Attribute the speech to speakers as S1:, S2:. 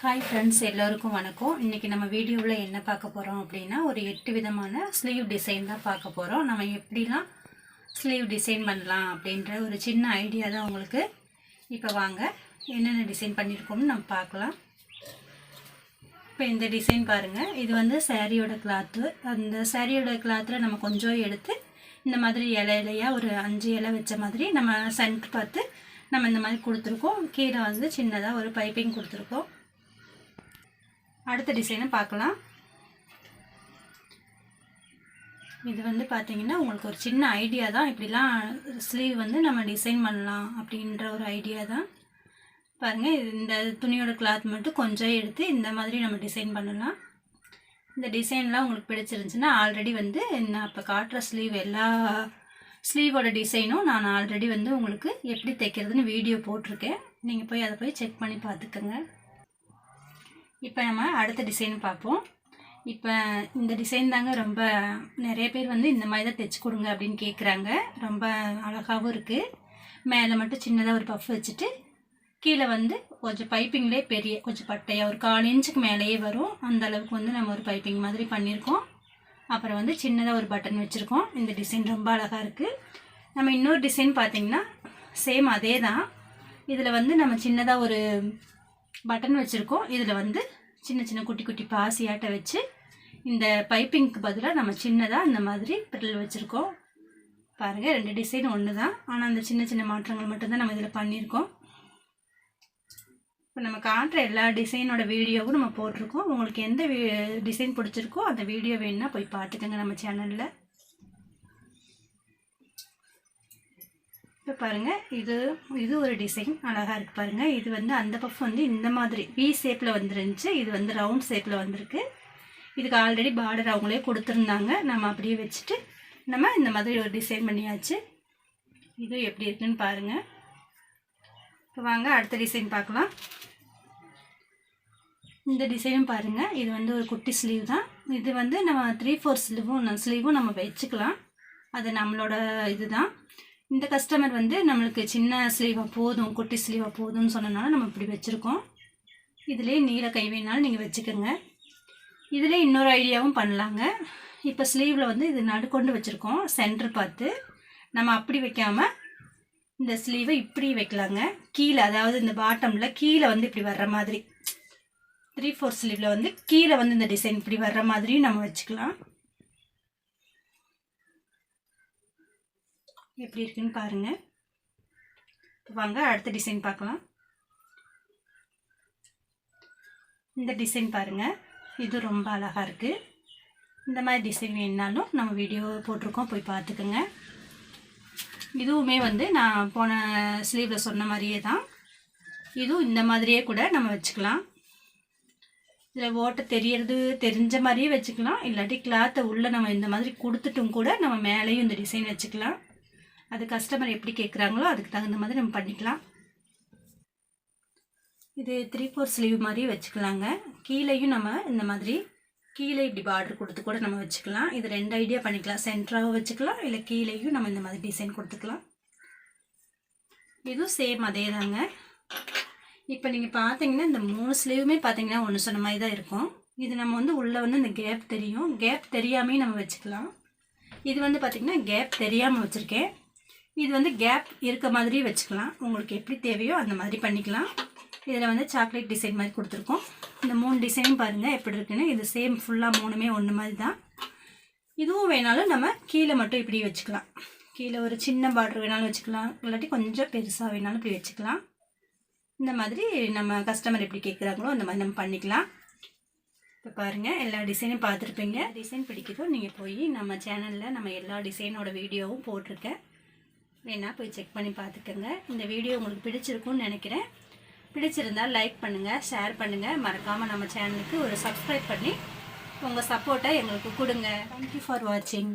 S1: Hi friends எல்லோருக்கும் வணக்கம். இன்றைக்கி நம்ம வீடியோவில் என்ன பார்க்க போகிறோம் அப்படின்னா ஒரு எட்டு விதமான ஸ்லீவ் டிசைன் தான் பார்க்க போகிறோம் நம்ம எப்படிலாம் ஸ்லீவ் டிசைன் பண்ணலாம் அப்படின்ற ஒரு சின்ன ஐடியா தான் உங்களுக்கு இப்போ வாங்க. என்னென்ன டிசைன் பண்ணியிருக்கோம்னு நம்ம பார்க்கலாம். இப்போ இந்த டிசைன் பாருங்கள் இது வந்து சாரியோட கிளாத்து அந்த சாரியோட கிளாத்தில் நம்ம கொஞ்சம் எடுத்து இந்த மாதிரி இலை இலையாக ஒரு அஞ்சு இலை வச்ச மாதிரி நம்ம சென்ட் பார்த்து நம்ம இந்த மாதிரி கொடுத்துருக்கோம். கீழே வந்து சின்னதாக ஒரு பைப்பிங் கொடுத்துருக்கோம். அடுத்த டிசைனை பார்க்கலாம். இது வந்து பார்த்தீங்கன்னா உங்களுக்கு ஒரு சின்ன ஐடியா தான். இப்படிலாம் ஸ்லீவ் வந்து நம்ம டிசைன் பண்ணலாம் அப்படின்ற ஒரு ஐடியா தான். பாருங்கள் இது இந்த துணியோட கிளாத் மட்டும் கொஞ்சம் எடுத்து இந்த மாதிரி நம்ம டிசைன் பண்ணலாம். இந்த டிசைன்லாம் உங்களுக்கு பிடிச்சிருந்துச்சுன்னா ஆல்ரெடி வந்து நான் இப்போ காட்டுற ஸ்லீவ் எல்லா ஸ்லீவோட டிசைனும் நான் ஆல்ரெடி வந்து உங்களுக்கு எப்படி தைக்கிறதுன்னு வீடியோ போட்டிருக்கேன். நீங்கள் போய் அதை போய் செக் பண்ணி பார்த்துக்கோங்க. இப்போ நம்ம அடுத்த டிசைன் பார்ப்போம். இப்போ இந்த டிசைன் தாங்க ரொம்ப நிறைய பேர் வந்து இந்த மாதிரி தான் தைச்சி கொடுங்க அப்படின்னு கேட்குறாங்க ரொம்ப அழகாகவும் இருக்குது மேலே மட்டும் சின்னதாக ஒரு பஃப் வச்சுட்டு கீழே வந்து கொஞ்சம் பைப்பிங்லேயே பெரிய கொஞ்சம் பட்டையாக ஒரு கால் இன்ச்சுக்கு மேலேயே வரும். அந்த அளவுக்கு வந்து நம்ம ஒரு பைப்பிங் மாதிரி பண்ணியிருக்கோம் அப்புறம் வந்து சின்னதாக ஒரு பட்டன் வச்சுருக்கோம். இந்த டிசைன் ரொம்ப அழகாக இருக்குது நம்ம இன்னொரு டிசைன் பார்த்திங்கன்னா சேம் அதே தான் இதில் வந்து நம்ம சின்னதாக ஒரு பட்டன் வச்சுருக்கோம். இதில் வந்து சின்ன சின்ன குட்டி குட்டி பாசியாட்டை வச்சு இந்த பைப்பிங்க்கு பதிலாக நம்ம சின்னதாக இந்த மாதிரி பிரில் வச்சுருக்கோம். பாருங்கள் ரெண்டு டிசைன் ஒன்று தான் ஆனால் அந்த சின்ன சின்ன மாற்றங்கள் மட்டும்தான் நம்ம இதில் பண்ணியிருக்கோம். இப்போ நம்ம காட்டுற எல்லா டிசைனோட வீடியோவும் நம்ம போட்டிருக்கோம். உங்களுக்கு எந்த டிசைன் பிடிச்சிருக்கோ அந்த வீடியோ வேணுன்னா போய் பார்த்துக்கோங்க நம்ம சேனலில் இப்போ பாருங்கள் இது இது ஒரு டிசைன் அழகாக இருக்குது பாருங்கள் இது வந்து அந்த பஃப் வந்து இந்த மாதிரி வி ஷேப்பில் வந்துருந்துச்சு. இது வந்து ரவுண்ட் ஷேப்பில் வந்திருக்கு. இதுக்கு ஆல்ரெடி பார்டர் அவங்களே கொடுத்துருந்தாங்க. நம்ம அப்படியே வச்சுட்டு நம்ம இந்த மாதிரி ஒரு டிசைன் பண்ணியாச்சு. இது எப்படி இருக்குன்னு பாருங்கள் இப்போ வாங்க அடுத்த டிசைன் பார்க்கலாம். இந்த டிசைனும் பாருங்கள் இது வந்து ஒரு குட்டி ஸ்லீவ் தான். இது வந்து நம்ம த்ரீ ஃபோர் ஸ்லீவும் ஸ்லீவும் நம்ம வச்சுக்கலாம். அது நம்மளோட இது தான் இந்த கஸ்டமர் வந்து நம்மளுக்கு சின்ன ஸ்லீவாக போதும் குட்டி ஸ்லீவாக போதும்னு சொன்னனால நம்ம இப்படி வச்சுருக்கோம். இதுலேயே நீல கை வேணாலும் நீங்கள் வச்சுக்கோங்க. இதிலே இன்னொரு ஐடியாவும் பண்ணலாங்க. இப்போ ஸ்லீவில் வந்து இது நடுக்கொண்டு வச்சுருக்கோம் சென்டர் பார்த்து. நம்ம அப்படி வைக்காமல் இந்த ஸ்லீவை இப்படி வைக்கலாங்க. கீழே அதாவது இந்த பாட்டமில் கீழே வந்து இப்படி வர்ற மாதிரி. த்ரீ ஃபோர் ஸ்லீவில் வந்து கீழே வந்து இந்த டிசைன் இப்படி வர்ற மாதிரியும் நம்ம வச்சுக்கலாம். எப்படி இருக்குன்னு பாருங்கள் வாங்க அடுத்த டிசைன் பார்க்கலாம். இந்த டிசைன் பாருங்கள் இது ரொம்ப அழகாக இருக்குது இந்த மாதிரி டிசைன் வேணுனாலும் நம்ம வீடியோ போட்டிருக்கோம் போய் பார்த்துக்குங்க. இதுவுமே வந்து நான் போன ஸ்லீவில் சொன்ன மாதிரியே தான். இதுவும் இந்த மாதிரியே கூட நம்ம வச்சுக்கலாம். இதில் ஓட்டை தெரியறது தெரிஞ்ச மாதிரியே வச்சுக்கலாம். இல்லாட்டி கிளாத்தை உள்ளே நம்ம இந்த மாதிரி கொடுத்துட்டும் கூட நம்ம மேலேயும் இந்த டிசைன் வச்சுக்கலாம். அது கஸ்டமர் எப்படி கேட்குறாங்களோ அதுக்கு தகுந்த மாதிரி நம்ம பண்ணிக்கலாம். இது த்ரீ ஃபோர் ஸ்லீவ் மாதிரி வச்சுக்கலாங்க. கீழேயும் நம்ம இந்த மாதிரி கீழே இப்படி பார்டர் கொடுத்து கூட நம்ம வச்சுக்கலாம். இது ரெண்டு ஐடியா பண்ணிக்கலாம். சென்டராகவும் வச்சுக்கலாம். இல்லை கீழேயும் நம்ம இந்த மாதிரி டிசைன் கொடுத்துக்கலாம். இதுவும் சேம் அதே தாங்க இப்போ நீங்கள் பார்த்தீங்கன்னா இந்த மூணு ஸ்லீவுமே பார்த்தீங்கன்னா ஒன்று சொன்ன மாதிரி தான் இருக்கும். இது நம்ம வந்து உள்ளே வந்து இந்த கேப் தெரியும். கேப் தெரியாமே நம்ம வச்சுக்கலாம். இது வந்து பார்த்திங்கன்னா கேப் தெரியாமல் வச்சுருக்கேன். இது வந்து கேப் இருக்க மாதிரி வச்சுக்கலாம். உங்களுக்கு எப்படி தேவையோ அந்த மாதிரி பண்ணிக்கலாம். இதில் வந்து சாக்லேட் டிசைன் மாதிரி கொடுத்துருக்கோம். இந்த மூணு டிசைனும் பாருங்கள் எப்படி இருக்குன்னு. இது சேம் ஃபுல்லாக மூணுமே ஒன்று மாதிரி தான் இதுவும் வேணாலும் நம்ம கீழே மட்டும் இப்படி வச்சுக்கலாம். கீழே ஒரு சின்ன பார்டர் வேணாலும் வச்சுக்கலாம். இல்லாட்டி கொஞ்சம் பெருசாக வேணாலும் இப்படி வச்சுக்கலாம். இந்த மாதிரி நம்ம கஸ்டமர் எப்படி கேட்குறாங்களோ அந்த மாதிரி நம்ம பண்ணிக்கலாம். இப்போ பாருங்கள் எல்லா டிசைனும் பார்த்துருப்பீங்க. டிசைன் பிடிக்குதோ நீங்கள் போய் நம்ம சேனலில் நம்ம எல்லா டிசைனோட வீடியோவும் போட்டிருக்கேன். வேணால் போய் செக் பண்ணி பார்த்துக்கோங்க. இந்த வீடியோ உங்களுக்கு பிடிச்சிருக்கும்னு நினைக்கிறேன். பிடிச்சிருந்தால் லைக் பண்ணுங்கள் ஷேர் பண்ணுங்கள் மறக்காமல் நம்ம சேனலுக்கு ஒரு சப்ஸ்கிரைப் பண்ணி உங்கள் சப்போர்ட்டை எங்களுக்கு கொடுங்க. தேங்க்யூ ஃபார் வாட்சிங்